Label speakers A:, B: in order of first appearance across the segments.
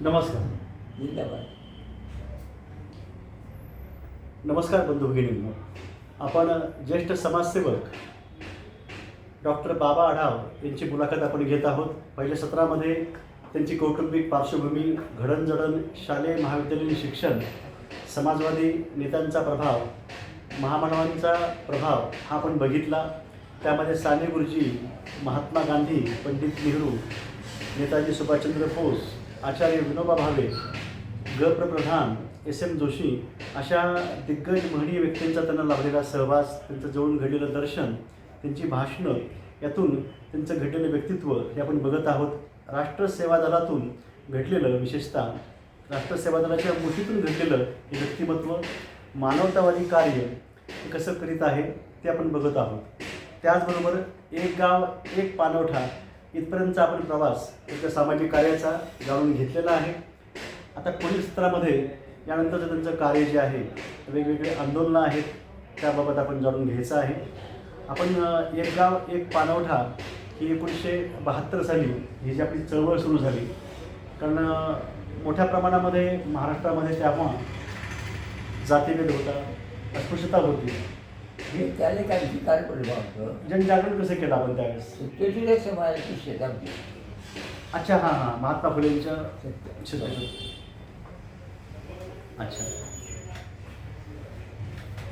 A: नमस्कार.
B: जिंदाबाद
A: नमस्कार बंधू भगिनींनो. आपण ज्येष्ठ समाजसेवक डॉक्टर बाबा आढाव यांची मुलाखत आपण घेत आहोत. पहिल्या सत्रामध्ये त्यांची कौटुंबिक पार्श्वभूमी घडणजडण शालेय महाविद्यालयीन शिक्षण समाजवादी नेत्यांचा प्रभाव महामानवांचा प्रभाव हा आपण बघितला. त्यामध्ये साने गुरुजी महात्मा गांधी पंडित नेहरू नेताजी सुभाषचंद्र बोस आचार्य विनोबा भावे ग प्र प्रधान एस एम जोशी अशा दिग्गज महनीय व्यक्तींचा त्यांना लाभलेला सहवास त्यांचं जवळून घडलेलं दर्शन त्यांची भाषणं यातून त्यांचं घडलेलं व्यक्तित्व हे आपण बघत आहोत. राष्ट्रसेवा दलातून घडलेलं विशेषतः राष्ट्रसेवा दलाच्या मुठीतून घडलेलं हे व्यक्तिमत्व मानवतावादी कार्य हे कसं करीत आहे ते आपण बघत आहोत. त्याचबरोबर एक गाव एक पानवठा इथपर्यंतचा आपण प्रवास त्यांच्या सामाजिक कार्याचा जाणून घेतलेला आहे. आता पोलीस सत्रामध्ये यानंतरचं त्यांचं कार्य जे आहे वेगवेगळे आंदोलनं आहेत त्याबाबत आपण जाणून घ्यायचं आहे. आपण एक गाव एक पानवठा ही एकोणीसशे बहात्तर साली ही जी आपली चळवळ सुरू झाली. कारण मोठ्या प्रमाणामध्ये महाराष्ट्रामध्ये तेव्हा जातीभेद होता अस्पृश्यता होती.
B: हे त्याने काय विकार पडलं होतं
A: जनजागरण कसं केलं आपण त्यावेळेस?
B: सत्यशुद्ध समाजाची शेतामध्ये
A: अच्छा हां हां. महात्मा फुलेंच्या. अच्छा.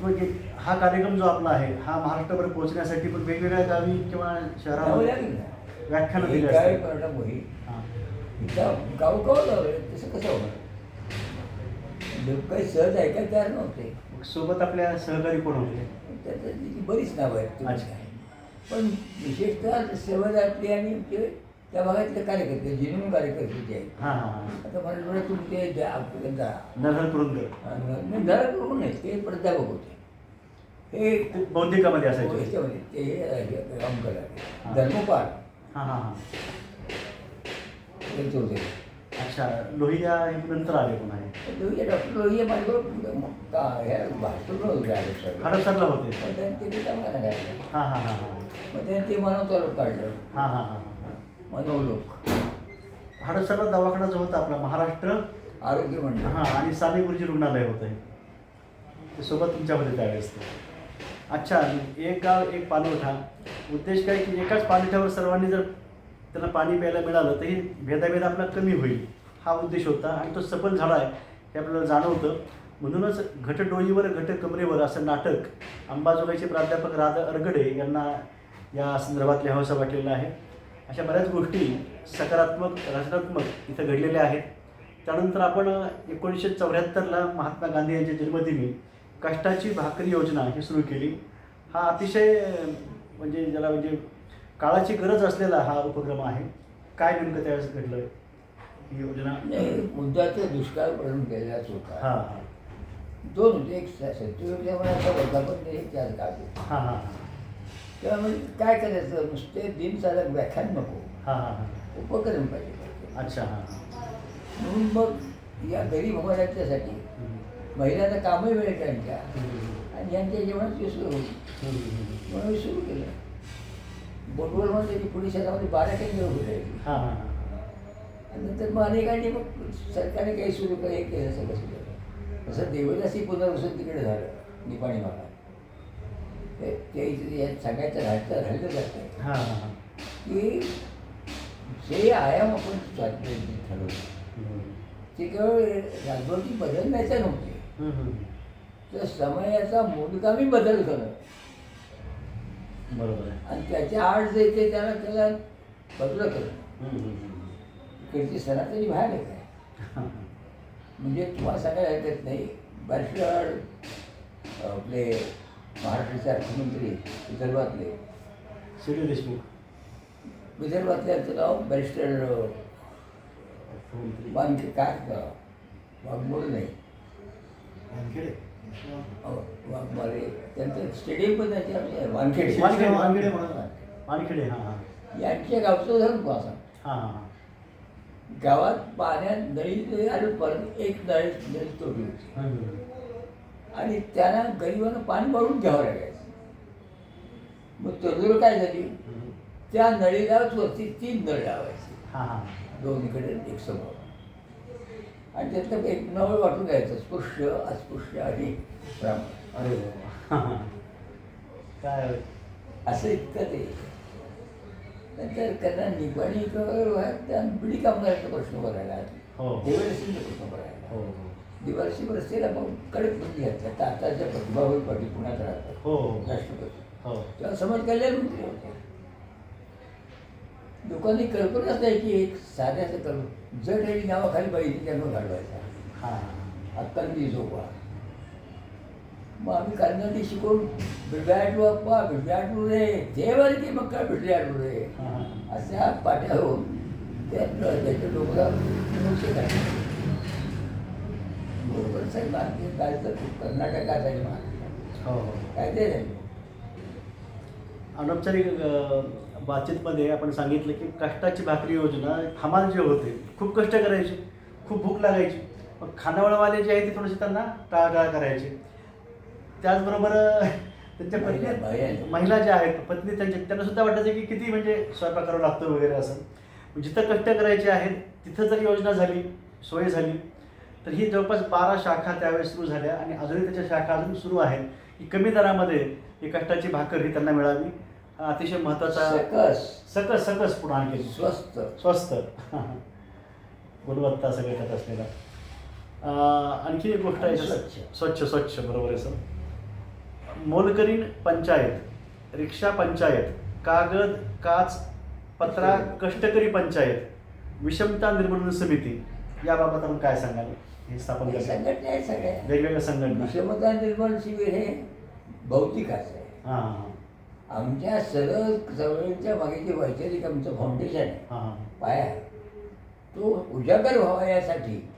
A: मग हे- हा कार्यक्रम जो आपला आहे हा महाराष्ट्रभर पोहोचण्यासाठी पण वेगवेगळ्या गावी किंवा शहरामध्ये. व्याख्यानं
B: हे
A: दिली
B: काय
A: असतात
B: करणार मोही
A: हां.
B: गाव गाव लावलं तसं कसं होणार? लोक काही सहज ऐकायला तयार नव्हते.
A: सोबत आपल्या सहकारी कोण होते?
B: त्याचं त्याची बरीच नावं आहेत
A: अच्छा.
B: पण विशेषतः सेवादारती आणि ते त्या भागातले कार्यकर्ते जिनून कार्यकर्ते जे आहेत.
A: हां हां हां.
B: आता मला तुमचे जे आपले जा.
A: नरहर
B: नाही जरा करून नाही ते प्राध्यापक होते. हे
A: ते बौद्धिकामध्ये असायचे.
B: ह्याच्यामध्ये ते हे काम
A: हा.
B: करा धर्मपाल.
A: हां हां हां.
B: त्यांचे होते.
A: अच्छा लोहिया हे नंतर आले कोण आहे?
B: लोहिया डॉक्टर लोहिया ह्या होते आले सर
A: हडपसरला होते.
B: मग त्याने ते करायचं.
A: हां हां हां हां.
B: मग त्याने ते काढलं.
A: हां हां हां. हां हडपसरला दवाखाना जो होता आपला महाराष्ट्र
B: आरोग्य मंडळ.
A: हां आणि साने गुरुजी रुग्णालय होतं. हे ते सोबत तुमच्यामध्ये त्यावेळेस ते अच्छा एक गाव एक पाणवठा उद्देश काय की एकाच पाणवठ्यावर सर्वांनी जर त्यांना पाणी प्यायला मिळालं तर हे भेदाभेद आपला कमी होईल. हा उद्देश होता आणि तो सफल झाला आहे हे आपल्याला जाणवतं. म्हणूनच घटडोईवर घट कमरेवर असं नाटक अंबाजोगाईचे प्राध्यापक राधा अरगडे यांना या संदर्भात लिहावंसं वाटलेलं आहे. अशा बऱ्याच गोष्टी सकारात्मक रचनात्मक इथं घडलेल्या आहेत. त्यानंतर आपण एकोणीसशे चौऱ्याहत्तरला महात्मा गांधी यांच्या जन्मदिनी कष्टाची भाकरी योजना ही सुरू केली. हा अतिशय म्हणजे ज्याला म्हणजे काळाची गरज असलेला हा उपक्रम आहे. काय नेमकं त्यावेळेस घडलं आहे योजना.
B: नाही मुद्दाचा दुष्काळ पडून केलेलाच होता.
A: हां. हां
B: दोन होते एक सत्यवर्धनाचा वर्धापन ते चार गाव
A: हां हां
B: तेव्हा म्हणजे काय करायचं नुसते दिन चालक व्याख्यान नको.
A: हां हां
B: उपक्रम पाहिजे
A: अच्छा हां.
B: म्हणून मग या गरीब
A: हम्म.
B: महिलांना कामही मिळेल त्यांच्या. आणि यांच्या जेवणाची सोय होईल. म्हणून मी सुरू केलं बोटवलमध्ये त्याची पुणे शहरामध्ये बारा केंद्र उभी राहिली.
A: हां हां.
B: नंतर मग अनेकांनी मग सरकारने काही सुरू केलं हे केलं सगळं सुरू तसं देवदासी पुनर्वसन तिकडे झालं निपाणी भागात ते यात सांगायचं राहायचं राहिलं जातं
A: हां हां हां.
B: की जे आयाम आपण स्वातंत्र्य ठरवलं. ते केवळ राजवटी बदलण्याचे नव्हते. तर समयाचा मूलगामी बदल करणं
A: बरोबर आहे.
B: आणि त्याच्या आड जे ते त्याला त्याला बदल करणं
A: हम्म.
B: इकडची सनातनी बाहेर आहे काय
A: हां.
B: म्हणजे तुम्हाला सांगायला हरकत नाही बॅरिस्टर आपले महाराष्ट्राचे अर्थमंत्री विदर्भातले
A: शिर्डी देशमुख
B: विदर्भातले नाव बॅरिस्टर
A: मुख्यमंत्री.
B: वानखे काय नाव? वाघमोडे नाही
A: वानखेडे
B: अहो, वाघमारे त्यांचं स्टेडियम पण त्यांचे आपले वानखेडे
A: वानखेडे वानखेडे म्हणून वानखेडे हां हां
B: यांच्या गावचं सांग.
A: हां हां हां
B: गावात पाण्यात नळी आलं परत एक नळी नळी तोडली होती. आणि त्यांना गरिबांना पाणी भरून घ्यावं लागायचं. मग तरुण काय झाली. त्या नळीलाच वरती तीन नळ लावायचे.
A: हां हां.
B: दोन्हीकडे एक समोर. आणि त्यातलं एक नवळ वाटून घ्यायचं स्पृश्य अस्पृश्य आणि ब्राह्मण.
A: अरे काय
B: असं इतकं ते. नंतर त्यांना निपाणी त्या बिडी कामगारांचा प्रश्न बघायला
A: हो.
B: देवरसींचा प्रश्न बघायला
A: हो.
B: दिवाळशी परिस्थितीला मग कडक बंदी घातल्या तर आताच्या प्रतिभाभाई पाटील पुण्यात राहतात.
A: हो.
B: राष्ट्रपती.
A: हो.
B: तेव्हा समाज कल्याण मंत्री होते. लोकांनी कल्पनाच नाही की एक साध्याचं कल्प जड आणि नावाखाली पाहिजे घडवायचा
A: हां.
B: हक्कांनी झोपा काय
A: हां हां
B: अशा पाट्या होऊन त्या त्याच्या डोकरा मोक्षे काढले. बरोबर साहेब भारतीय कायदा कर्नाटकात आणि महाराष्ट्रात
A: हो हो.
B: कायदे नाही
A: अनौपचारिक बातचीतमध्ये आपण सांगितलं की कष्टाची भाकरी योजना हमाल जे होते खूप कष्ट करायचे खूप भूक लागायची. मग खानावळवाले जे आहे ते थोडेसे त्यांना टाळाटाळ करायचे. त्याचबरोबर त्यांच्या पत्नी
B: महिला-
A: ज्या आहेत पत्नी त्यांच्या त्यांना सुद्धा वाटायचं की किती म्हणजे स्वयंपाक करावं लागतं वगैरे असं. जिथं कष्ट करायचे आहेत तिथं जर योजना झाली सोय झाली तर ही जवळपास बारा शाखा त्यावेळेस सुरू झाल्या आणि अजूनही त्याच्या शाखा अजून सुरू आहेत. की कमी दरामध्ये ही कष्टाची भाकर ही त्यांना मिळावी. हा अतिशय महत्त्वाचा
B: सकस.
A: सकस सकस पुढे आणखी
B: स्वस्त.
A: स्वस्त. गुणवत्ता सगळं त्यात असलेला आणखी एक गोष्ट आहे
B: स्वच्छ.
A: स्वच्छ स्वच्छ बरोबर आहे सर. मोलकरीण पंचायत रिक्षा पंचायत कागद काच पत्रा कष्टकरी पंचायत विषमता निर्मूलन समिती याबाबत आपण काय सांगाल? हे स्थापन
B: हे
A: करण्यात
B: संघटना आहे सगळ्या.
A: वेगवेगळ्या संघटना.
B: विषमता निर्माण शिबिर हे भौतिक आहे.
A: हां
B: आमच्या सरळ चळवळीच्या मागे जे वैचारिक आमचं फाउंडेशन आहे.
A: हां हां.
B: पाया. आहे तो उजागर व्हावा यासाठी.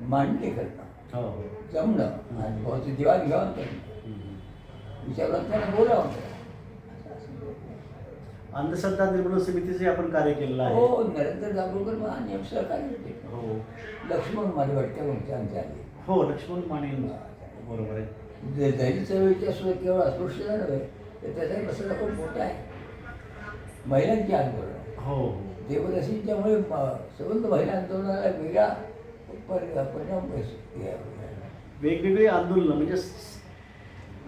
B: मांडणी करणं.
A: हो. हो
B: जमणं आणि भाऊची देवाणघेवाण करणं.
A: हम्म.
B: विचारवंतांना बोलावं.
A: अंधश्रद्धा निर्मूलन समितीचे आपण कार्य केलेलं आहे.
B: हो नरेंद्र दाभोळकर महान एम सहकार्य होते.
A: हो.
B: लक्ष्मण माझे वाटत्या म्हणते आमच्या आधी
A: हो लक्ष्मण माने. बरोबर आहे.
B: दलित चळवळीच्या सुद्धा केवळ अस्पृश्यता नव्हे तर त्याचा मसाला खूप मोठा आहे. महिलांची आंदोलन.
A: हो.
B: देवदशींच्यामुळे म- संबंध महिला आंदोलनाला वेगळा परि- परिणाम
A: वेगवेगळी आंदोलनं म्हणजे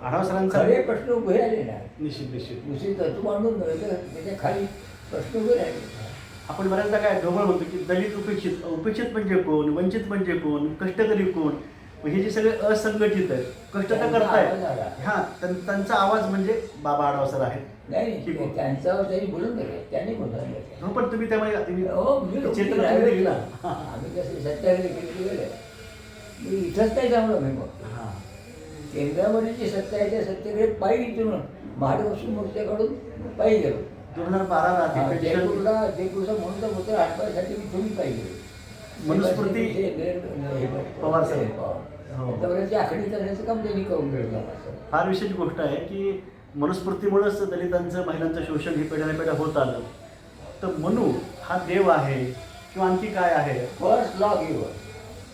A: आढाव सरांचा
B: खरे प्रश्न उभे राहिले ना
A: निश्चित निश्चित.
B: दुसरी तत्व मांडून नव्हे तर त्याच्याखाली प्रश्न उभे राहिले
A: आपण बऱ्याचदा काय ढोबळ म्हणतो की दलित उपेक्षित उपेक्षित म्हणजे कोण वंचित म्हणजे कोण कष्टकरी कोण? मग हे जे सगळे असंघटित आहेत कष्ट तर
B: त्यांचा आवाज आला.
A: हा त्यां- त्यांचा आवाज म्हणजे बाबा आढाव सर आहेत.
B: नाही
A: आहे.
B: त्यांच्यावर त्यांनी बोलून गेले त्यांनी बोलून
A: हो पण तुम्ही त्यामुळे तुम्ही
B: हो मी
A: चेतना
B: चेतना
A: तुम्ही दिली ना.
B: आम्ही कसे सत्याग्रह केले गेले. मी इथंच नाही जमलो मी मग
A: हा.
B: जी सत्ता आहे त्या सत्तेकडे पायी इथून महाराष्ट्र मोर्चाकडून पायी गेलो.
A: हजार बाराला
B: हा,
A: ते पेन्शन
B: जयपूरला जयपूरचा म्हणून तर मुद्रा हटवायसाठी मी तुम्ही गेलो.
A: मनुस्मृती पवार साहेब. हो.
B: त्यावेळेची आखणी करण्याचं काम त्यांनी करून घेतलं
A: फार विशेष गोष्ट आहे की मनुस्मृतीमुळेच दलितांचं महिलांचं शोषण ही पिढ्याने पिढ्या होत आलं. तर मनू हा देव आहे किंवा आणखी काय आहे?
B: फर्स्ट लॉ गिवर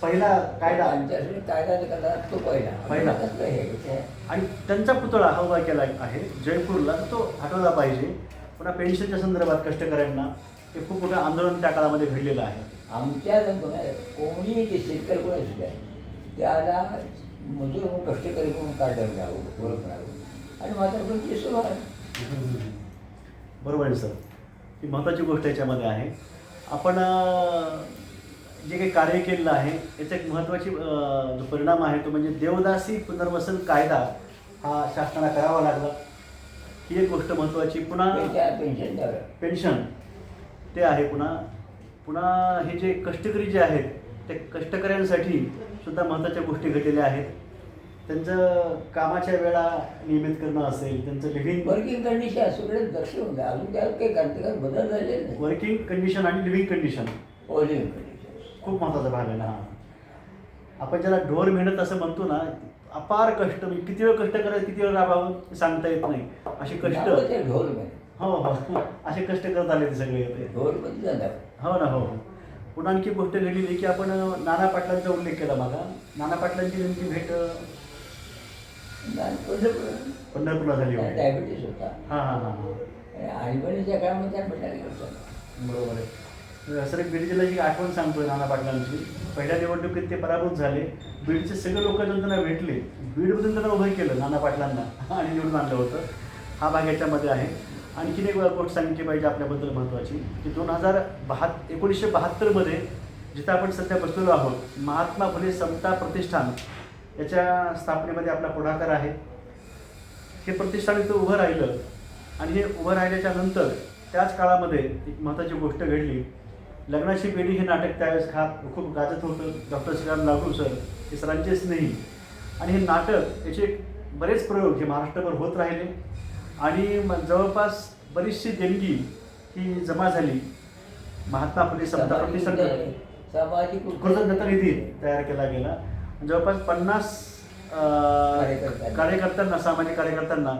A: पहिला कायदा
B: आमच्याकडे कायदा करता तो पहिला.
A: पहिला.
B: हे
A: आणि त्यांचा पुतळा हा उभा केला आहे जयपूरला. तो हटवला पाहिजे. पुन्हा पेन्शनच्या संदर्भात कष्टकऱ्यांना हे खूप मोठं आंदोलन त्या काळामध्ये घडलेलं आहे.
B: आमच्या कोणी ते शेतकरी कोणी असू द्या त्याला मजूर म्हणून कष्टकरी म्हणून काढलं जावं ओळख राहावं आणि मात्र पण ते सुरू आहे
A: बरोबर आहे सर. ही महत्त्वाची गोष्ट याच्यामध्ये आहे. आपण अं, जे काही कार्य केलेलं आहे याचा एक महत्त्वाची जो परिणाम आहे तो म्हणजे देवदासी पुनर्वसन कायदा हा शासनाला करावा लागला. ही एक गोष्ट महत्त्वाची. पुन्हा
B: पेन्शन
A: पेन्शन ते आहे पुन्हा. पुन्हा हे जे कष्टकरी जे आहेत ते कष्टकऱ्यांसाठी सुद्धा महत्त्वाच्या गोष्टी घडलेल्या आहेत. त्यांचं कामाच्या वेळा नियमित करणं असेल त्यांचं लिव्हिंग
B: वर्किंग कंडिशन सगळे द्या. अजून त्यात काही बदल झालेले
A: वर्किंग कंडिशन आणि लिव्हिंग कंडिशन
B: लिव्हिंग
A: खूप महत्त्वाचा भाग आहे ना हा. आपण ज्याला ढोर मेहनत असं म्हणतो ना अपार कष्ट म्हणजे किती वेळ कष्ट करायचं किती वेळ राबावं सांगता येत नाही. असे कष्ट
B: ढोल
A: हो हो. असे कष्ट करत आले ते सगळे.
B: ढोल
A: हो ना हो. पुन्हा आणखी गोष्ट घडलेली की आपण नाना पाटलांचा उल्लेख केला मागा नाना पाटलांची नेमकी भेट पंढरपूरला झाली
B: डायबिटीस होता.
A: हां हां हां
B: आणि आणीबाणीच्या काळामध्ये
A: बरोबर आहे. सर एक बीड जिल्ह्याची आठवण सांगतोय नाना पाटलांची. पहिल्या निवडणुकीत ते पराभूत झाले. बीडचे सगळे लोक त्यांना भेटले. बीडमधून त्यांना उभं केलं नाना पाटलांना आणि निवडून आणलं होतं. हा भाग याच्यामध्ये आहे. आणखीन एक गोष्ट सांगितली पाहिजे आपल्याबद्दल महत्त्वाची की दोन हजार बहात एकोणीसशे बहात्तरमध्ये जिथं आपण सध्या बसलेलो आहोत महात्मा फुले समता प्रतिष्ठान याच्या स्थापनेमध्ये आपला पुढाकार आहे. हे प्रतिष्ठान इथं उभं राहिलं आणि हे उभं राहिल्याच्या नंतर त्याच काळामध्ये एक महत्त्वाची गोष्ट घडली लग्नाची बेडी हे नाटक त्यावेळेस खा खूप गाजत होतं. डॉक्टर श्रीराम लागू सर हे सरांचे स्नेही आणि हे नाटक याचे बरेच प्रयोग हे महाराष्ट्रभर होत राहिले. आणि जवळपास बरीचशी देणगी ही जमा झाली. महात्मा फुले
B: सामाजिक
A: कृतज्ञता निधी तयार केला गेला. जवळपास पन्नास
B: कार्यकर्त्यांना.
A: सामाजिक कार्यकर्त्यांना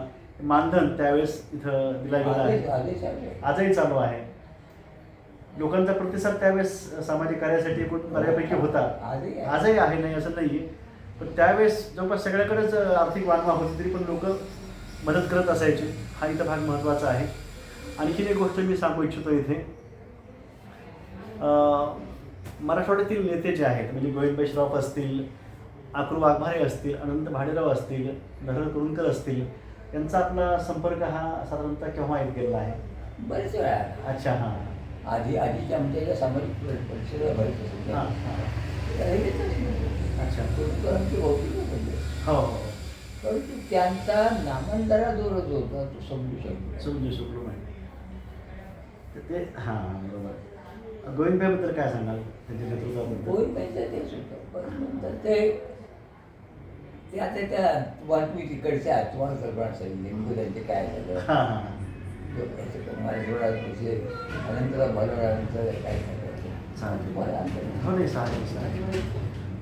A: मानधन त्यावेळेस इथं दिला गेला आहे. आजही चालू आहे. लोकांचा प्रतिसाद त्यावेळेस सामाजिक कार्यासाठी एकूण बऱ्यापैकी होता.
B: आजही आहे.
A: नाही असं नाही पण त्यावेळेस जवळपास सगळ्याकडेच आर्थिक वाढवा होती तरी पण लोक मदत करत असायचे. हा इथं भाग महत्त्वाचा आहे. आणखीन एक गोष्ट मी सांगू इच्छितो इथे. मराठवाड्यातील नेते जे आहेत म्हणजे गोविंद श्रॉफ असतील अक्रू वाघमारे असतील अनंत भाडेराव असतील नरहर कुरुंकर असतील यांचा आपला संपर्क हा साधारणतः केव्हा येत गेलेला आहे?
B: बरेच वेळा.
A: अच्छा हां.
B: आधी आधीच्या आमच्या ज्या सामाजिक पर- परिषदा भरत असत
A: अच्छा.
B: कुरुकरांची भौतिक म्हणजे
A: हो हो.
B: परंतु त्यांचा नामांतरा जो जो होता तो समजू शकतो.
A: समजू शकलो नाही. तर ते हां बरोबर. गोविंदभाईबद्दल काय सांगाल? त्यांच्या नेतृत्वाबद्दल.
B: पाहिजे तेच होतं. पण नंतर ते ते आता त्या तुम्ही तिकडच्या तुम्हाला कल्पना असेल नेमकं त्यांचे काय झालं?
A: हां. नाही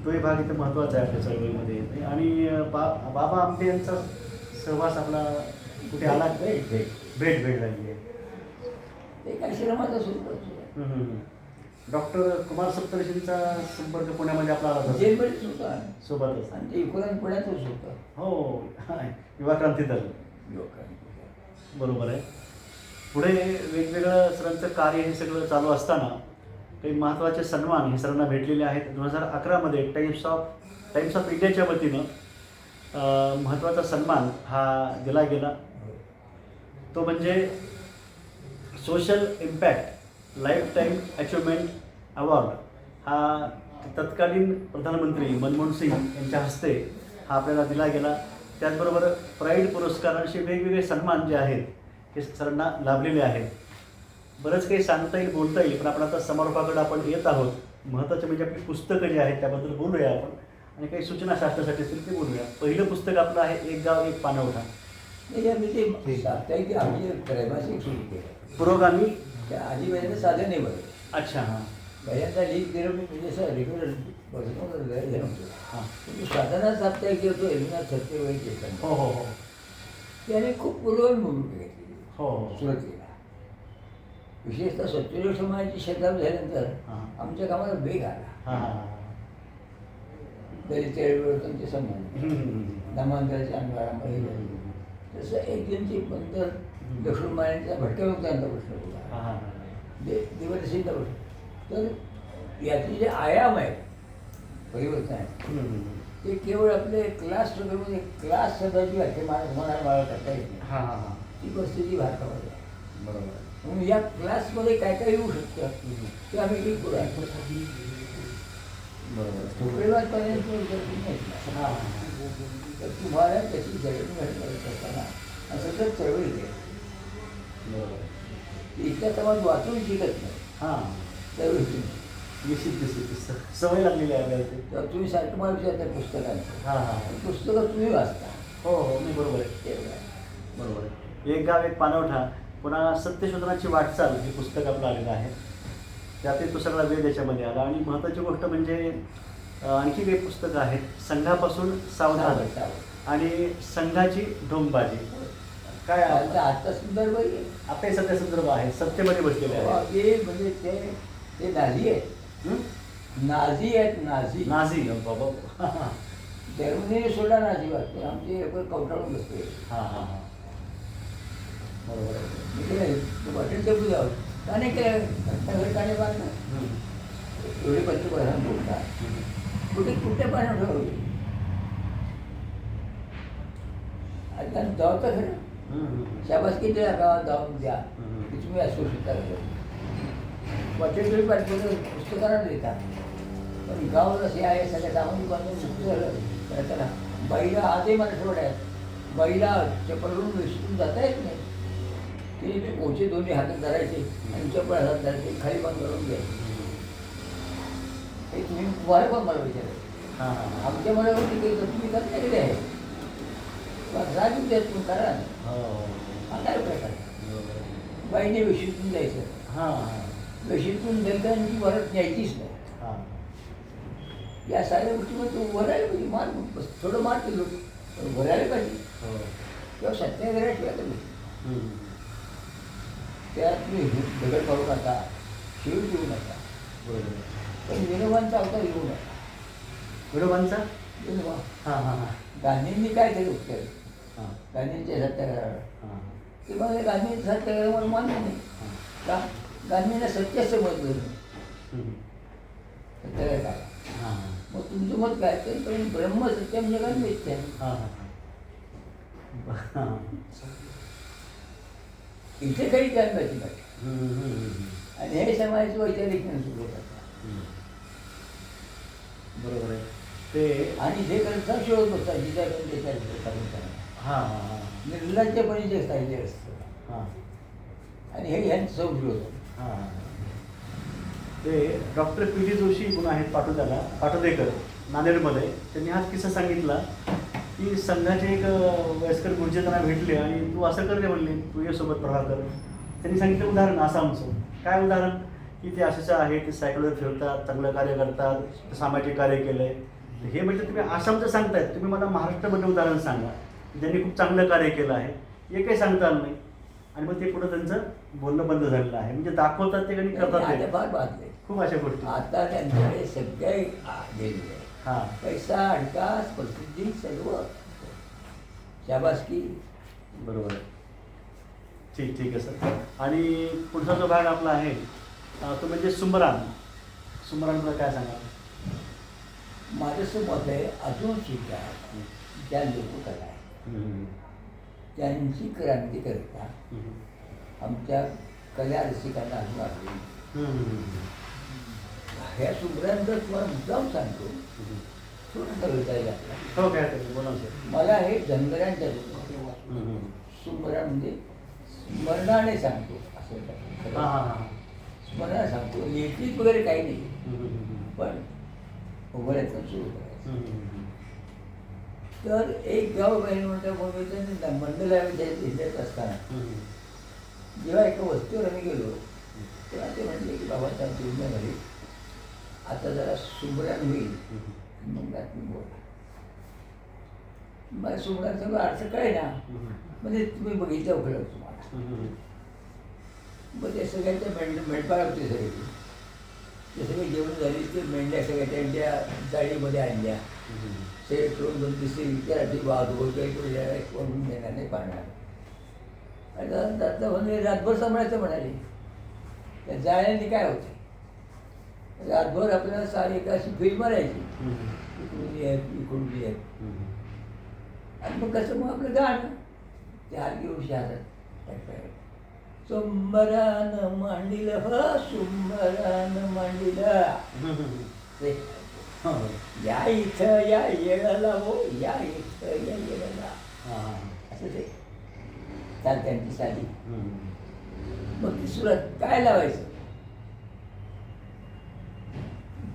A: तोही भाग इथं महत्त्वाचा आहे आपल्या चळवळीमध्ये आणि बा बाबा आमटे यांचा सहवास आपला कुठे आला
B: भेट भेट
A: भेट भेट झाली आहे. डॉक्टर कुमार सप्तर्षींचा संपर्क पुण्यामध्ये आपला आला होता सोबतच
B: आणि पुण्यातच होतं
A: हो युवा क्रांती दल बरोबर आहे. पुढे वेगवेगळं सरांचं कार्य हे सगळं चालू असताना काही महत्त्वाचे सन्मान हे सरांना भेटलेले आहेत. दोन हजार अकरामध्ये टाइम्स ऑफ टाइम्स ऑफ इंडियाच्या वतीनं महत्त्वाचा सन्मान हा दिला गेला. तो म्हणजे social impact lifetime achievement award हा तत्कालीन प्रधानमंत्री मनमोहन सिंग यांच्या हस्ते हा आपल्याला दिला गेला. त्याचबरोबर प्राईड पुरस्कार असे वेगवेगळे सन्मान जे आहेत हे सरांना लाभलेले आहेत बरंच काही सांगता येईल बोलता येईल पण आपण आता समारोपाकडे आपण येत आहोत. महत्त्वाचे म्हणजे आपली पुस्तकं जी आहेत त्याबद्दल बोलूया आपण. आणि काही सूचना शास्त्रासाठी असतील ते बोलूया. पहिलं पुस्तक आपलं आहे एक गाव एक
B: ते साप्ताहिक आम्ही त्रैमासिक सुरू केलं.
A: पुरोगामी?
B: साधं नाही बरं.
A: अच्छा हां.
B: पहिल्यांदा लीक दिलं मी म्हणजे असं रेग्युलर हे नव्हतं
A: हां.
B: साधना साप्ताहिक होतो एकनाथ सत्यवाई केतन
A: हो हो हो.
B: त्याने खूप पूर्वज भूमिका घेतली.
A: हो.
B: सुरुवातीला. विशेषतः सत्यदेव समाजाची शताब्दी झाल्यानंतर. आमच्या कामाला वेग आला. दलित चळवळीचे संबंध. नामांतराच्या अंगारामध्ये. तसं एक दिनची पंतर लक्ष्मण मायांचा भटक्या मुक्तांचा प्रश्न
A: हां
B: होता दे प्रश्न. तर यातले जे आयाम आहेत परिवर्तन आहे. ते केवळ आपले क्लास स्ट्रगलमध्ये क्लास शब्दाची व्याख्या मला मला करता येत ती परिस्थिती भारतामध्ये आहे.
A: बरोबर.
B: म्हणून या क्लासमध्ये काय काय येऊ शकतं ते आम्ही करू.
A: हां हां हां.
B: तर तुम्हाला त्याची जडणघडण करत असताना असं तर चळवळी आहे.
A: बरोबर.
B: इतक्या समाज वाचून शिकत नाही.
A: हां.
B: चळवळीची
A: निश्चित निश्चित. सवय लागलेली आहे
B: तर तुम्ही सारखं मला विचारता पुस्तकांचं.
A: हां हां.
B: पुस्तकं तुम्ही वाचता.
A: हो हो. नाही बरोबर आहे. बरोबर आहे. एक गाव एक पाणवठा पुन्हा सत्यशोधनाची वाटचाल हे पुस्तक आपलं आलेलं आहे. त्यातही तो सगळा वेळ त्याच्यामध्ये आला. आणि महत्त्वाची गोष्ट म्हणजे आणखी काही पुस्तकं आहेत संघापासून सावधान.
B: सावध, सावध.
A: आणि संघाची ढोंगबाजी काय
B: आजचा संदर्भ.
A: आता हे सध्या संदर्भ आहे. सत्यमध्ये बसलेले आहे.
B: ते म्हणजे ते ते नाझी आहेत.
A: हं?
B: नाझी आहेत नाझी.
A: नाझी. बाबा.
B: जर्मनीने सोडा नाझी वाटते. आमचे एक कवटाळून बसते
A: हां हां हां. बरोबर आहे
B: म्हणजे वाटेल ते बुजावं एवढे पंतप्रधान बोलतात कुठे कुठे पाणी ठेवलं आता जाऊ तर खरं शाबास किती गावात जाऊन द्या की तुम्ही असू शकता वाटेल पाठवलं पुस्तकाला पण गाव जसे आहे. सगळ्या सामान्य बांधून सुरू झालं त्याला बाईला आजही मराठवाड्यात आहेत बाईला चपलवरून विसरून जाता येत नाही. ते ते पोचे दोन्ही हातात धरायचे आणि चपळ हातात धरायचे खाली बंद करून घ्यायचे हे तुम्ही तुम्हाला पण मला विचारायचं
A: हा, हा, हा.
B: आमच्या मनावरती काही तुम्ही गेले आहे राजू द्या तुम्ही करा ना
A: हो.
B: हा काय प्रकार. बाईने वेशीतून जायचं
A: हा, हा.
B: वेशीतून दलितांची वरत न्यायचीच नाही
A: हा.
B: या साऱ्या गोष्टीमध्ये तू वरायला पाहिजे मार थोडं मार केलं पण वरायला पाहिजे
A: हो.
B: किंवा सत्याग्रह ठेवायला पाहिजे. त्यात तुम्ही दगड मारू नका शिव देऊ नका.
A: बरोबर.
B: पण विनोबांचा अवतार घेऊ नका
A: विनोबांचा?
B: विनोबा.
A: हा हा हा.
B: गांधींनी काय केलं उत्तर?
A: हा.
B: गांधींच्या सत्याग्रहावर.
A: हा.
B: ते मग गांधींच्या सत्याग्रहावर मान्य नाही.
A: हा.
B: का गांधींना सत्य समजलं नाही. सत्याग्रह
A: हा, हा.
B: मग तुमचं मत काय? तर पण ब्रह्म सत्यम जगात मिथ्या
A: हा, हा, हा. हा.
B: इथे काही जन्माची
A: हम्म.
B: आणि हे समाजाचं वैचारिक सुरू होतात
A: हम्म. बरोबर आहे. ते
B: आणि जे करता शोध बसतात जिच्याकडून त्याच्या
A: हा हा हा.
B: निर्लज्जपणे जे साहित्य असतं.
A: हा.
B: आणि हे ह्यांचं होतं
A: हा ते डॉक्टर पी डी जोशी म्हणून आहेत पाटोद्याला पाटोदेकर नांदेडमध्ये. त्यांनी हाच किस्सा सांगितला. की संघाचे एक वयस्कर गुरुजी त्यांना भेटले आणि तू असं कर रे म्हणले तू ये सोबत कर. त्यांनी सांगितलं उदाहरण आसामचं. काय उदाहरण? की ते असेच आहे ते सायकलवर फिरतात चांगलं कार्य करतात सामाजिक कार्य केलंय. हे म्हणजे तुम्ही आसामचं सांगतायत. तुम्ही मला महाराष्ट्रामध्ये उदाहरण सांगा. ज्यांनी खूप चांगलं कार्य केलं आहे. हे काही सांगता आलं नाही. आणि मग ते पुढं त्यांचं बोलणं बंद झालेलं आहे. म्हणजे दाखवतात ते आणि करतात ते. खूप अशा गोष्टी.
B: आता त्यांच्याकडे सगळे आहे
A: हा.
B: पैसा अडकास प्रसिद्धी सर्व. शाबासकी
A: बरोबर आहे. ठीक ठीक आहे सर. आणि पुढचा जो भाग आपला आहे अं, तो म्हणजे सुमरान. सुमरानबद्दल काय सांगा
B: माझं असं मत आहे अजून सुद्धा ज्या लोककला आहे. त्यांची क्रांती करता आमच्या कला रसिकांना अजून आली ह्या सुमरांचं तुम्हाला मुद्दाम सांगतो.
A: हो काय
B: मला हे धनगरांच्या सुमरण म्हणजे स्मरणाने सांगतो असं
A: हां हां हां.
B: स्मरणाने सांगतो. लेखित वगैरे काही नाही. पण उभऱ्यातून सुरू करायचं. तर एक गाव बहीण म्हणता मंडला जिल्ह्यात असताना. जेव्हा एका वस्तीवर आम्ही गेलो तेव्हा ते म्हटले की बाबा त्या जीवनामध्ये आता जरा सुमरण होईल. मग बातमी बोला मला सुमरण अर्थ काय ना? म्हणजे तुम्ही बघितलं उघड तुम्हाला. मग ते सगळ्यांच्या मेंढ मेंढपाळ होते सगळे. ते सगळे जेवण झाली ते मेंढ्या सगळ्या त्यांच्या जाळीमध्ये आणल्या. सगळे करून दोन तिसरी वाद वगैरे काही कोण देणार नाही पाहणार. आणि दादा म्हणजे रातभर सांभाळायचं म्हणाले. त्या जाळ्यांनी काय होते? रातभर आपल्याला सारी एक अशी फिल्म मारायची इकडून ये आणि मग कसं मग आपलं गाणं? ते हलकी उशी हातात सुंबरान मांडिल ह सुंबरान मांडिल. या इथं या येळाला हो या इथं या येळाला. असं ते. चाल त्यांची साली मग ती सुरात काय लावायचं?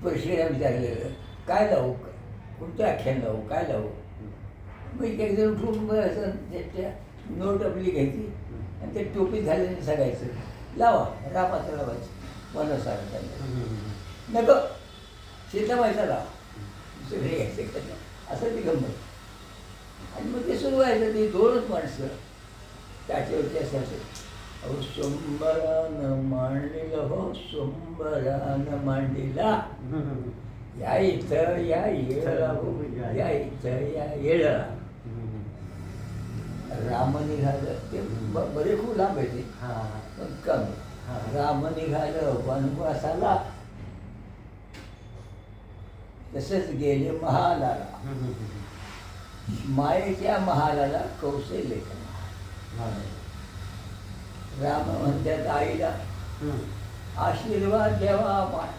B: परिषदेला विचारलेलं काय लावू? कोणतं आख्यान लावू? काय लावू? मग एक एक जण उठून असं त्याच्या नोट आपली घ्यायची आणि ते टोपी झाल्याने सांगायचं लावा रामाचं लावायचं. मला सांगायचं नको. सीतामाईचा लावा. दुसरे घ्यायचं का असं ती गंमत. आणि मग ते सुरू व्हायचं. ते दोनच माणसं त्याच्यावरती असं असेल अहो सोंबरान मांडलेलं हो सोंबरान मांडलेला या इथं या येळा हो या इथं या येळा. राम निघालं ते बरे खूप लांब आहे ते. पण कमी. राम निघालं वनवासाला. तसंच गेले महालाला. मायेच्या महालाला कौशल्य. राम म्हणतात आईला. आशीर्वाद द्यावा आम्हाला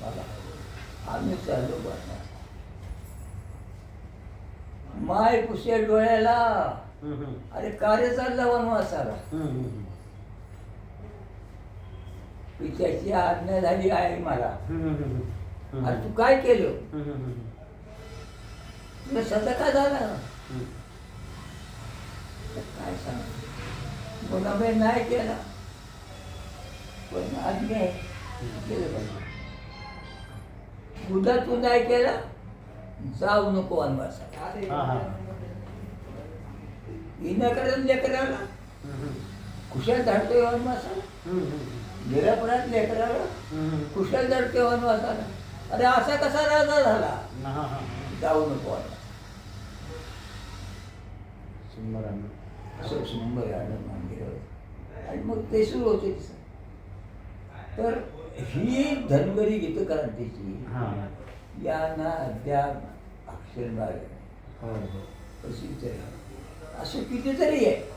B: मला. आम्ही चाललो बनणार माय पुसे डोळ्याला. अरे कार्य चाललं वनवासाला पित्याची आज्ञा झाली आहे मला. अरे तू काय केलं. तुला सदका झाला. काय सांग? गुन्हा नाही केला पण आज्ञा आहे. केलं पाहिजे गुन्हा तू नाही केला जाऊ नको वनवासाला. विनाकारण लेकराला. कुशाल धाडतोय वनवासाला. निरापराध लेकराला. कुशाल धाडतोय वनवासाला अरे असा कसा राजा झाला. जाऊ नको
A: आहे.
B: असं सुंदर आलं मंदिरावर आणि मग ते सुरू होते. तर ही धनगरी गीतक्रांतीची
A: हा.
B: यांना अद्याप अक्षर लागले
A: हो, हो.
B: प्रसिद्ध आहे असं कितीतरी आहे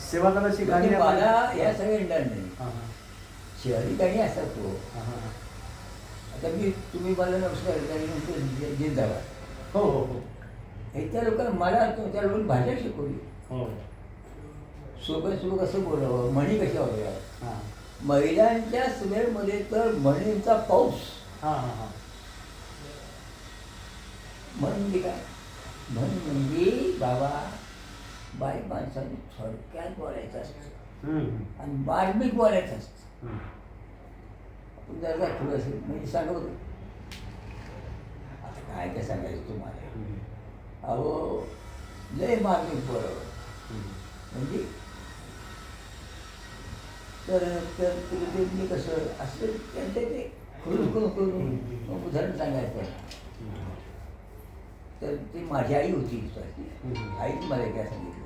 B: म्हणजे
A: गाणी
B: म्हणजे
A: आपण-
B: मला या सगळ्या येणार नाही. शहरी गाणी असतात तो
A: हा.
B: आता मी तुम्ही मला नमस्कार गाणी म्हणतो जिंदाबाद
A: हो हो हो
B: त्या लोकांना मला तो- त्या लोकांनी भाषा शिकवली सोबत सोबत कसं बोलावं? म्हणी कशा होत्या
A: हा.
B: महिलांच्या सभेमध्ये तर म्हणींचा पाऊस.
A: हा हा हा.
B: म्हण म्हणजे काय? म्हण म्हणजे बाबा बाई माणसाने थोडक्यात बोलायचं असतं. आणि मार्मिक बोलायचं असतं.
A: हम्म.
B: आपण जरा थोडंसं म्हणजे सांगत होतो. आता काय काय सांगायचं तुम्हाला? अहो लय मार्मिक बोलावं.
A: हम्म.
B: म्हणजे तर तर कसं असं त्यांचं ते करून करून उदाहरण सांगायचं तर ती माझी आई होती. आईने मला काय सांगितलं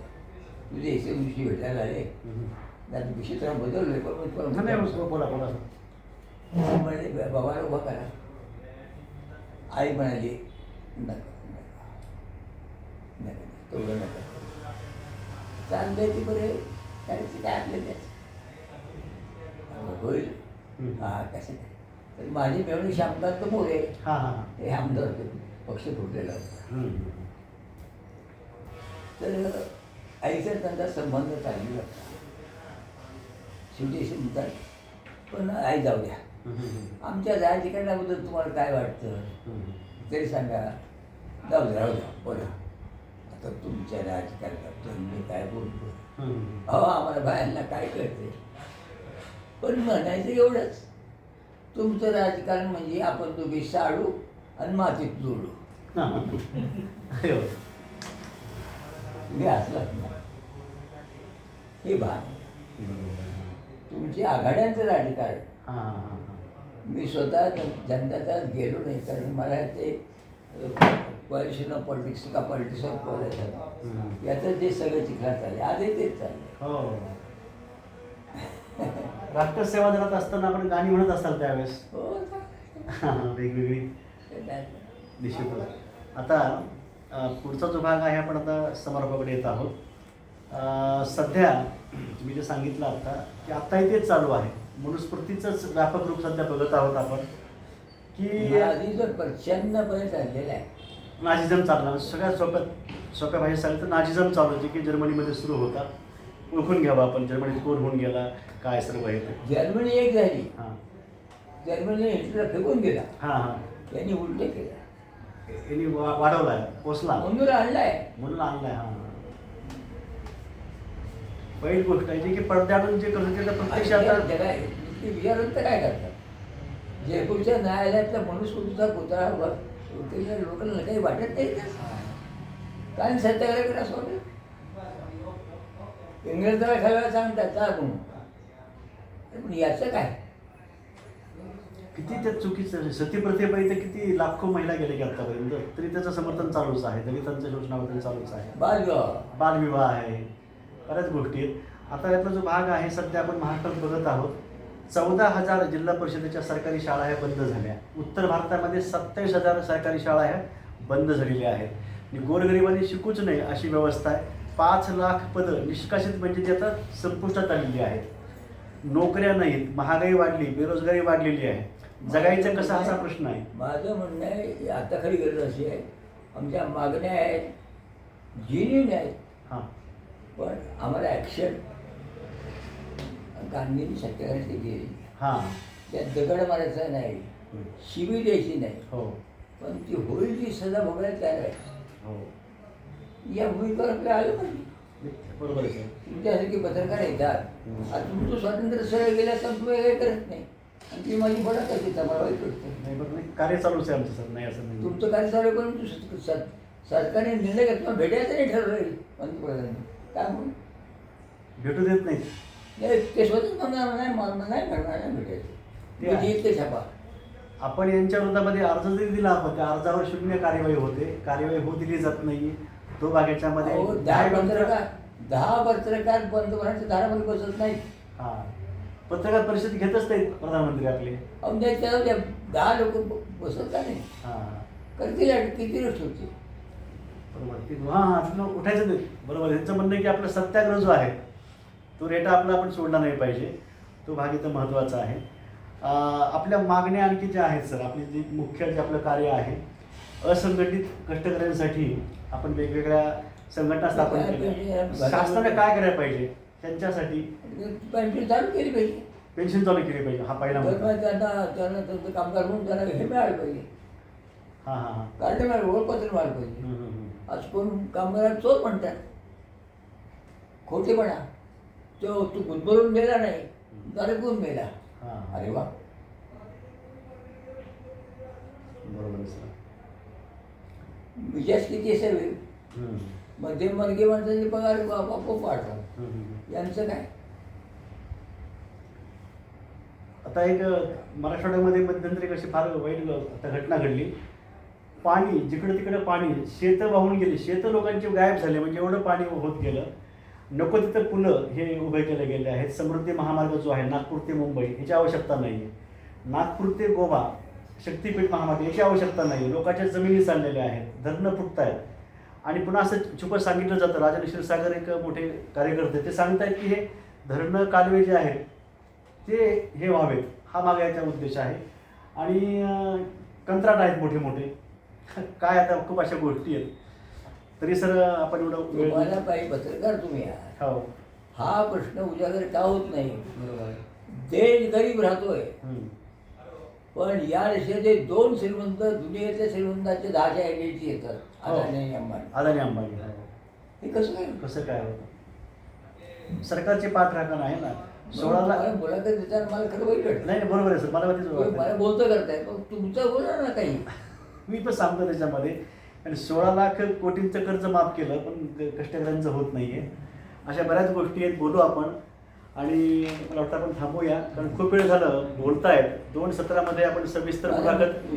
B: तुझे एसे दिवशी भेटायला आले
A: हम्म.
B: त्यात विचित्र बदललोय पण म्हणाली बाबाला उभा करा आई म्हणाली नका नका नका तेवढं नका चाललंय ते बरे. करायचं काय आपलं त्याच होईल.
A: हम्म.
B: हा कसं? काय तर माझी मेवणी श्यामकांत मोरे.
A: हा हा हा.
B: हे आमदार होते पक्ष फुटलेला होता. तर आईचा त्यांचा संबंध होता. शेवटी म्हणतात पण आई जाऊ द्या. आमच्या राजकारणाबद्दल तुम्हाला काय वाटतं. तरी सांगा. जाऊ द्या राहू द्या. बोला. आता तुमच्या राजकारणाबद्दल मी काय बोलतो. अहो आम्हाला बायांना काय कळते? पण म्हणायचं एवढंच. तुमचं राजकारण म्हणजे आपण दोघे साडू आणि मातीत जोडू. मी असलाच नाही. हे भान तुमचे आघाड्यांचं राजकारण. मी स्वतः जनताचा गेलो नाही कारण मला ते पॉलिटिशियन ऑफ पॉलिटिक्स का पॉलिटिक्स ऑफ. याचं जे सगळं चिखलात चालले आजही तेच चाललंय.
A: हो. राष्ट्र सेवा दलात असताना आपण गाणी म्हणत असाल त्यावेळेस.
B: हो
A: वेगवेगळी निश्चितच आता पुढचा जो भाग आहे आपण आता समारोपाकडे येत आहोत. सध्या तुम्ही जे सांगितलं आता की आत्ताही तेच चालू आहे. मनुस्मृतीचंच व्यापक रूप सध्या बघत आहोत आपण. की
B: आधी जो प्रचंडपणे चाललेला आहे.
A: नाझिझम चालला सगळ्यात सोप्या सोप्या भाषेत सांगितलं तर नाझिझम चालू होती की जर्मनीमध्ये सुरू होता. ओळखून घ्यावा आपण. जर्मनीत कोण होऊन गेला? काय सर्व आहे ते.
B: जर्मनी एक झाली.
A: हां.
B: जर्मनी हिटलर फेकून गेला
A: हां हां.
B: त्यांनी उलटे केलं.
A: यांनी वा वाढवला आहे पोचला
B: म्हणून आणलाय.
A: म्हणून आणलाय हा. पहिली गोष्ट आहे जी की पडद्यातून जे करत होते ते प्रत्यक्ष आता
B: जगा ते विचारून तर काय करतात? जयपूरच्या न्यायालयातल्या मनुस्मृतीचा पुतळा वर उतरलेल्या लोकांना काही वाटत नाही का? कारण सत्याग्रह असं होतं इंग्रजाला खायला सांगतात जा म्हणून पण याचं काय?
A: किती त्या चुकीचं आहे. सती प्रथेपायी तर किती लाखो महिला गेले की आतापर्यंत तरी त्याचं समर्थन चालूच आहे दलितांचं शोषणाबद्दल चालूच आहे.
B: बालविवाह
A: बालविवाह आहे. बऱ्याच गोष्टी आहेत. आता यातला जो भाग आहे सध्या आपण महाराष्ट्रात बघत आहोत चौदा हजार जिल्हा परिषदेच्या सरकारी शाळा ह्या बंद झाल्या. उत्तर भारतामध्ये सत्तावीस हजार सरकारी शाळा ह्या बंद झालेल्या आहेत. आणि गोरगरिबांनी शिकूच नाही अशी व्यवस्था आहे. पाच लाख पदं निष्कासित म्हणजे ती आता संपुष्टात आलेली आहेत. नोकऱ्या नाहीत महागाई वाढली बेरोजगारी वाढलेली आहे. जगायचं कसं असा प्रश्न आहे?
B: माझं म्हणणं आहे आता खरी गरज अशी आहे. आमच्या मागण्या आहेत जिन्यून आहेत.
A: हां.
B: पण आम्हाला ॲक्शन गांधींनी सत्याग्रह केली
A: हां.
B: त्यात दगड मारायचा नाही शिवी द्यायची नाही.
A: हो.
B: पण ती होईल ती सजा भोगायला तयार आहे
A: हो.
B: या भूमिकेवर आपल्या आलं पाहिजे
A: बरोबर आहे सर
B: तुमच्यासारखे पत्रकार येतात. आता तुमचं स्वातंत्र्य सरळ गेलं तर तुम्ही काही करत नाही. आणि ती माझी आहे तिथं मला वाईट वाटतं
A: कार्य चालूच आहे आमचं सर नाही असं नाही.
B: तुमचं कार्य चालू आहे, पण तू सरकारने निर्णय घेतला भेटायचं नाही ठरवलं पंतप्रधानांनी. काय म्हणून
A: भेटू देत नाही.
B: नाही म्हणणार नाही मला नाही नाही भेटायचं छापा.
A: आपण यांच्या विरोधामध्ये अर्ज जरी दिला आपण त्या अर्जावर शून्य कार्यवाही होते. कार्यवाही होऊ दिली जात नाही. तो भाग याच्यामध्ये
B: अहो, दहा पत्रकार दहा पत्रकार पंतप्रधानाच्या दारामध्ये बसत नाही
A: हा. पत्रकार परिषद घेतच नाहीत प्रधानमंत्री आपले.
B: त्या दहा लोक बसत का नाही?
A: हा.
B: करतील किती गोष्ट होती
A: बरोबर. हा हा उठायचं नाही बरोबर. त्यांचं म्हणणं की आपला सत्याग्रह जो आहे तो रेटा आपला आपण सोडला नाही पाहिजे. तो भाग इथं महत्त्वाचा आहे. आपल्या मागण्या आणखी ज्या आहेत सर आपली जी मुख्य जे आपलं कार्य आहे असंघटित कष्टकऱ्यांसाठी आपण वेगवेगळ्या संघटना स्थापन केल्या. शासनाने काय करायला पाहिजे? त्यांच्यासाठी
B: पेन्शन चालू केली पाहिजे.
A: पेन्शन चालू केली पाहिजे. हा पहिला मुद्दा.
B: त्यांना त्यांना त्यांचं कामगार म्हणून त्यांना हे मिळालं पाहिजे.
A: हा हा हा.
B: कार्ड मिळालं ओळखपत्र मिळालं पाहिजे.
A: हम्म, हम्म, हम्म.
B: आज कोण कामगार चोर म्हणतात खोटेपणा तो तू गुदमरून गेला नाही दरकून गेला
A: हा.
B: अरे वा.
A: बरोबर आहे सर.
B: विचार किती असावे
A: हम्म,
B: मध्यमवर्गीय माणसाचे पगार आपोआप वाढतात.
A: हम्म, हम्म.
B: यांचं काय?
A: आता एक अ, मराठवाड्यामध्ये मध्यंतरी कशी फार वाईट अ, आता घटना घडली. पाणी जिकडे तिकडे पाणी शेतं वाहून गेली. शेतं लोकांचे गायब झाले. म्हणजे एवढं पाणी होत गेलं. नको तिथं पुलं हे उभे केले गेले आहेत. समृद्धी महामार्ग जो आहे नागपूर ते मुंबई याची आवश्यकता नाही आहे नागपूर ते गोवा शक्तीपीठ महामार्ग याची आवश्यकता नाही आहे लोकांच्या जमिनी चाललेल्या आहेत धरणं फुटत आहेत आणि पुन्हा असं छुपं सांगितलं जातं. राजा क्षीरसागर एक मोठे कार्यकर्ते ते सांगतायत की हे धरणं कालवे जे आहेत ते हे व्हावेत. हा मागे याचा उद्देश आहे. आणि कंत्राट आहेत मोठे मोठे काय आता खूप अशा गोष्टी आहेत. तरी सर आपण एवढं वेळ
B: तुम्हाला पाहिजे पत्रकार तुम्ही आहात.
A: हो.
B: हा प्रश्न उजागर का होत नाही? देश गरीब राहतोय.
A: हम्म.
B: पण या देशाचे दोन श्रीमंत दुनियेतल्या श्रीमंतांचे दहाच्या आयडेंटिटी येतात
A: हो.
B: अदानी आणि अंबानी.
A: अदानी अंबानी हो.
B: हे कसं काय?
A: कसं काय होतं? सरकारची पाठराखण आहे ना. सोळा
B: मला
A: लाख
B: मुलाखत देताना मला खरं वाईट वाटलं
A: नाही नाही, बरोबर आहे सर. मला वाटतं
B: मला बोलतो करताय पण तुमचं बोला ना काही.
A: मी पण सांगतो त्याच्यामध्ये. आणि सोळा लाख कोटींचं कर्ज माफ केलं पण कष्टकऱ्यांचं होत नाहीये. अशा बऱ्याच गोष्टी आहेत बोलू आपण. आणि मला वाटतं आपण थांबूया कारण खूप वेळ झालं बोलतायत. दोन सत्रामध्ये आपण सविस्तर मुलाखत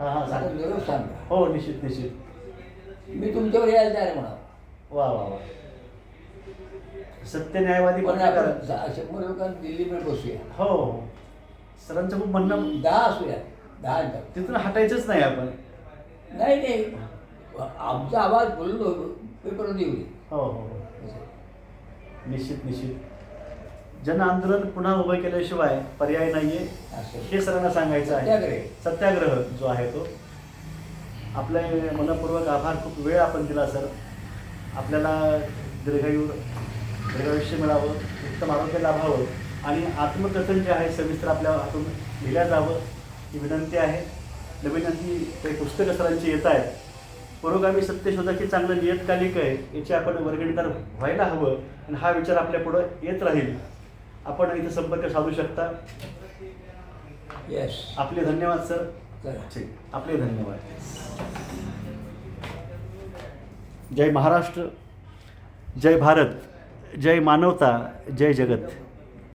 A: हा, निश्चित निश्चित.
B: मी तुमच्यावर यायला तयार म्हणा.
A: वा वा वा. सत्य न्यायवादी
B: शंभर लोकांना दिल्लीमध्ये बसूया.
A: हो हो. सरांचं खूप म्हणणं
B: दहा असूया. दहा
A: तिथून हटायचंच नाही आपण.
B: नाही नाही. आमचा आवाज बोललो पेपरमध्ये येऊ दे.
A: हो हो हो. निश्चित निश्चित. जन आंदोलन पुन्हा उभं केल्याशिवाय पर्याय नाहीये. हे सरांना सांगायचं आहे.
B: सत्याग्रह.
A: सत्याग्रह जो आहे तो. आपले मनपूर्वक आभार खूप वेळ आपण दिला सर. आपल्याला दीर्घायू दीर्घायुष्य मिळावं उत्तम आरोग्य लाभावं आणि आत्मकथन जे आहे सविस्तर आपल्या हातून लिहिल्या जावं ही विनंती आहे. नवीन आणखी काही पुस्तकं सरांची येत आहेत. पुरोगामी सत्यशोधक हे चांगलं नियतकालिक आहे याची आपण वर्गणीदार व्हायला हवं आणि हा विचार आपल्या पुढं येत राहील. आपण इथं संपर्क साधू शकता.
B: येस
A: आपले धन्यवाद सर. ठीक. आपले धन्यवाद. जय महाराष्ट्र जय भारत जय मानवता जय जगत.